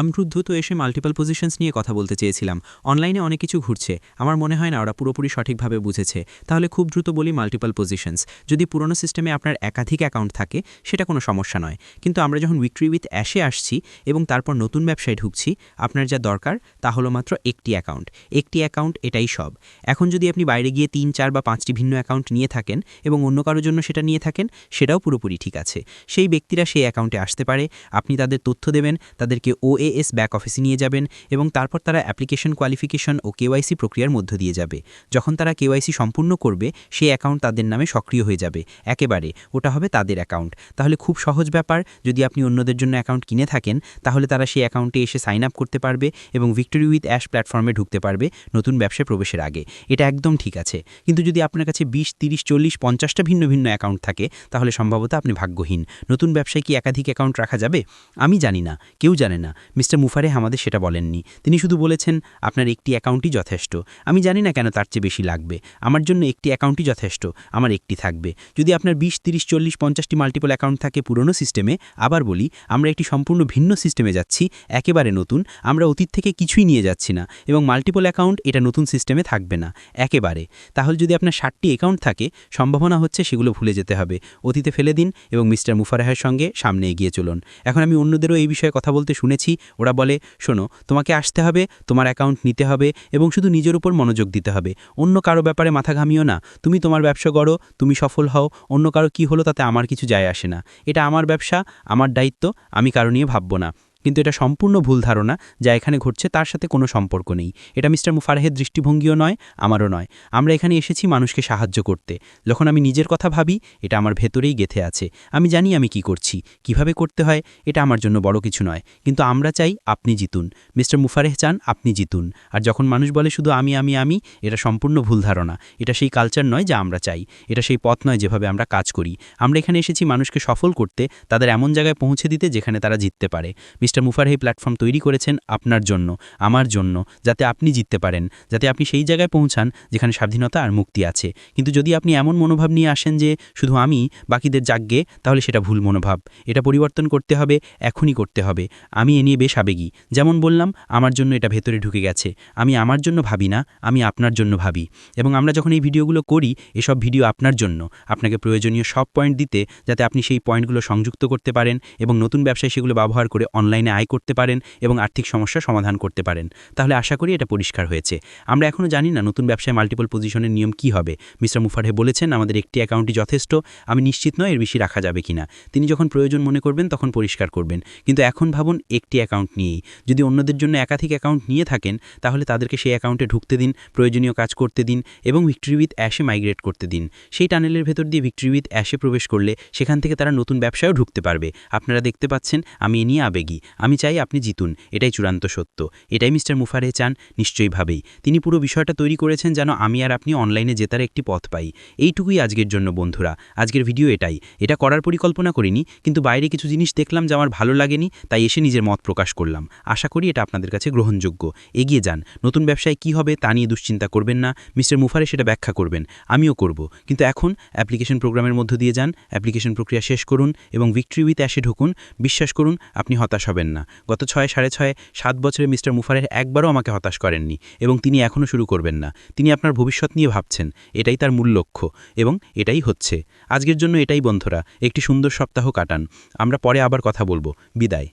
আমরুদ্ধ তো এসে multiple positions নিয়ে কথা বলতে চেয়েছিলাম। অনলাইনে অনেক কিছু ঘুরছে। আমার মনে হয় না ওরা পুরোপুরি সঠিকভাবে বুঝেছে। তাহলে খুব দ্রুত বলি মাল্টিপল পজিশনস যদি পুরনো সিস্টেমে আপনার একাধিক অ্যাকাউন্ট থাকে, সেটা কোনো সমস্যা নয়। কিন্তু আমরা যখন উইক্রি উইথ অ্যাশে আসছি এবং তারপর নতুন ব্যবসায় ঢুকছি, আপনার যা দরকার, তা হলো মাত্র একটি অ্যাকাউন্ট একটি অ্যাকাউন্ট এটাই সব। এখন যদি আপনি বাইরে গিয়ে তিন, চার বা পাঁচটি ভিন্ন অ্যাকাউন্ট নিয়ে থাকেন এবং অন্য কারোর জন্য সেটা নিয়ে থাকেন, সেটাও পুরোপুরি ঠিক আছে। সেই ব্যক্তিরা সেই অ্যাকাউন্টে আসতে পারে। আপনি তাদের তথ্য দেবেন, তাদেরকে ওএএস ব্যাক অফিসে নিয়ে যাবেন এবং তারপর তারা অ্যাপ্লিকেশন কোয়ালিফিকেশন ও কেওয়াইসি প্রক্রিয়ার মধ্য দিয়ে যাবে। যখন তারা কেওয়াইসি সম্পূর্ণ করবে, সেই অ্যাকাউন্ট তাদের নামে সক্রিয় হয়ে যাবে। একেবারে, ওটা হবে তাদের অ্যাকাউন্ট তাহলে খুব সহজ ব্যাপার, যদি আপনি অন্যদের জন্য অ্যাকাউন্ট কিনে থাকেন, তাহলে তারা সেই অ্যাকাউন্টে এসে সাইন আপ করতে পারবে এবং ভিক্টোরি উইথ অ্যাশ প্ল্যাটফর্মে ঢুকতে পারবে নতুন ব্যবসায় প্রবেশের আগে। এটা একদম ঠিক আছে। কিন্তু যদি আপনার কাছে বিশ, তিরিশ, চল্লিশ, পঞ্চাশটা ভিন্ন ভিন্ন অ্যাকাউন্ট থাকে, তাহলে সম্ভবত আপনি ভাগ্যহীন। নতুন ব্যবসায় কি একাধিক অ্যাকাউন্ট রাখা যাবে? আমি জানি না। কেউ জানে না। মিস্টার মুফারে আমাদের সেটা বলেননি। তিনি শুধু বলেছেন, আপনার একটি অ্যাকাউন্টই যথেষ্ট। আমি জানি না কেন তার চেয়ে বেশি লাগবে। আমার জন্য একটি অ্যাকাউন্টই যথেষ্ট, আমার একটি থাকবে। যদি আপনার বিশ, তিরিশ, চল্লিশ, পঞ্চাশটি মাল্টিপল অ্যাকাউন্ট থাকে পুরনো সিস্টেমে আবার বলি, আমরা একটি সম্পূর্ণ ভিন্ন সিস্টেমে যাচ্ছি, একেবারে নতুন, আমরা অতীত থেকে কিছুই নিয়ে যাচ্ছি না, এবং মাল্টিপল অ্যাকাউন্ট এটা নতুন সিস্টেমে থাকবে না, একেবারে। তাহলে যদি আপনার ষাটটি অ্যাকাউন্ট থাকে, সম্ভাবনা হচ্ছে সেগুলো ভুলে যেতে হবে। অতীতে ফেলে দিন এবং মিস্টার মুফারাহের সঙ্গে সামনে এগিয়ে চলুন। এখন আমি অন্যদেরও এই বিষয়ে কথা বলতে শুনেছি ওরা বলে, শোনো, তোমাকে আসতে হবে, তোমার অ্যাকাউন্ট নিতে হবে এবং শুধু নিজের উপর মনোযোগ দিতে হবে। অন্য কারও ব্যাপারে মাথা ঘামিও না। তুমি তোমার ব্যবসা গড়ো, তুমি সফল হও, অন্য কারও কি হলো তাতে আমার কিছু যায় আসে না। এটা আমার ব্যবসা, আমার দায়িত্ব, আমি কারও নিয়ে ভাববো না। কিন্তু এটা সম্পূর্ণ ভুল ধারণা, যা এখানে ঘটছে, তার সাথে কোনো সম্পর্ক নেই। এটা মিস্টার মুফারাহের দৃষ্টিভঙ্গিও নয়, আমারও নয়। আমরা এখানে এসেছি মানুষকে সাহায্য করতে। যখন আমি নিজের কথা ভাবি, এটা আমার ভেতরেই গেথে আছে। আমি জানি আমি কি করছি, কীভাবে করতে হয়, এটা আমার জন্য বড় কিছু নয়। কিন্তু আমরা চাই আপনি জিতুন। মিস্টার মুফারেহ চান, আপনি জিতুন। আর যখন মানুষ বলে শুধু আমি আমি আমি, এটা সম্পূর্ণ ভুল ধারণা। এটা সেই কালচার নয় যা আমরা চাই। এটা সেই পথ নয় যেভাবে আমরা কাজ করি। আমরা এখানে এসেছি মানুষকে সফল করতে, তাদের এমন জায়গায় পৌঁছে দিতে যেখানে তারা জিততে পারে। মুফার এই প্ল্যাটফর্ম তৈরি করেছেন আপনার জন্য, আমার জন্য, যাতে আপনি জিততে পারেন, যাতে আপনি সেই জায়গায় পৌঁছান যেখানে স্বাধীনতা আর মুক্তি আছে। কিন্তু যদি আপনি এমন মনোভাব নিয়ে আসেন যে শুধু আমি, বাকিদের জাগগে তাহলে সেটা ভুল মনোভাব। এটা পরিবর্তন করতে হবে, এখনই করতে হবে। আমি এ নিয়ে বেশ আবেগী। যেমন বললাম, আমার জন্য এটা ভেতরে ঢুকে গেছে। আমি আমার জন্য ভাবি না, আমি আপনার জন্য ভাবি। এবং আমরা যখন এই ভিডিওগুলো করি, এসব ভিডিও আপনার জন্য। আপনাকে প্রয়োজনীয় সব পয়েন্ট দিতে, যাতে আপনি সেই পয়েন্টগুলো সংযুক্ত করতে পারেন এবং নতুন ব্যবসায় সেগুলো ব্যবহার করে অনলাইনে আয় করতে পারেন এবং আর্থিক সমস্যার সমাধান করতে পারেন। তাহলে আশা করি এটা পরিষ্কার হয়েছে। আমরা এখনও জানি না নতুন ব্যবসায় মাল্টিপল পজিশনের নিয়ম কি হবে। মিস্টার মুফারহে বলেছেন, আমাদের একটি অ্যাকাউন্টই যথেষ্ট। আমি নিশ্চিত নয় এর বেশি রাখা যাবে কিনা। তিনি যখন প্রয়োজন মনে করবেন, তখন পরিষ্কার করবেন। কিন্তু এখন ভাবুন, একটি অ্যাকাউন্ট নিয়েই। যদি অন্যদের জন্য একাধিক অ্যাকাউন্ট নিয়ে থাকেন, তাহলে তাদেরকে সেই অ্যাকাউন্টে ঢুকতে দিন, প্রয়োজনীয় কাজ করতে দিন এবং ভিক্টরি উইথ অ্যাশে মাইগ্রেট করতে দিন। সেই টানেলের ভেতর দিয়ে ভিক্টরি উইথ অ্যাশে প্রবেশ করলে সেখান থেকে তারা নতুন ব্যবসায়ও ঢুকতে পারবে। আপনারা দেখতে পাচ্ছেন, আমি এ নিয়ে আবেগী। আমি চাই আপনি জিতুন, এটাই চূড়ান্ত সত্য। এটাই মিস্টার মুফারে চান, নিশ্চয়ই ভাবেই। তিনি পুরো বিষয়টা তৈরি করেছেন যেন আমি আর আপনি অনলাইনে জেতার একটি পথ পাই। এইটুকুই আজকের জন্য বন্ধুরা। আজকের ভিডিও এটাই। এটা করার পরিকল্পনা করিনি, কিন্তু বাইরে কিছু জিনিস দেখলাম যে আমার ভালো লাগেনি, তাই এসে নিজের মত প্রকাশ করলাম। আশা করি এটা আপনাদের কাছে গ্রহণযোগ্য। এগিয়ে যান, নতুন ব্যবসায় কি হবে তা নিয়ে দুশ্চিন্তা করবেন না, মিস্টার মুফারে সেটা ব্যাখ্যা করবেন। আমিও করব। কিন্তু এখন অ্যাপ্লিকেশন প্রোগ্রামের মধ্য দিয়ে যান, অ্যাপ্লিকেশন প্রক্রিয়া শেষ করুন এবং ভিক্টরি উইথ অ্যাশে ঢুকুন। বিশ্বাস করুন, আপনি হতাশ না। গত ছয়, সাড়ে ছয়, সাত বছরে মিস্টার মুফারের একবারও আমাকে হতাশ করেননি এবং তিনি এখনও শুরু করবেন না। তিনি আপনার ভবিষ্যৎ নিয়ে ভাবছেন। এটাই তার মূল লক্ষ্য এবং এটাই হচ্ছে। আজকের জন্য এটাই বন্ধুরা, একটি সুন্দর সপ্তাহ কাটান। আমরা পরে আবার কথা বলব। বিদায়।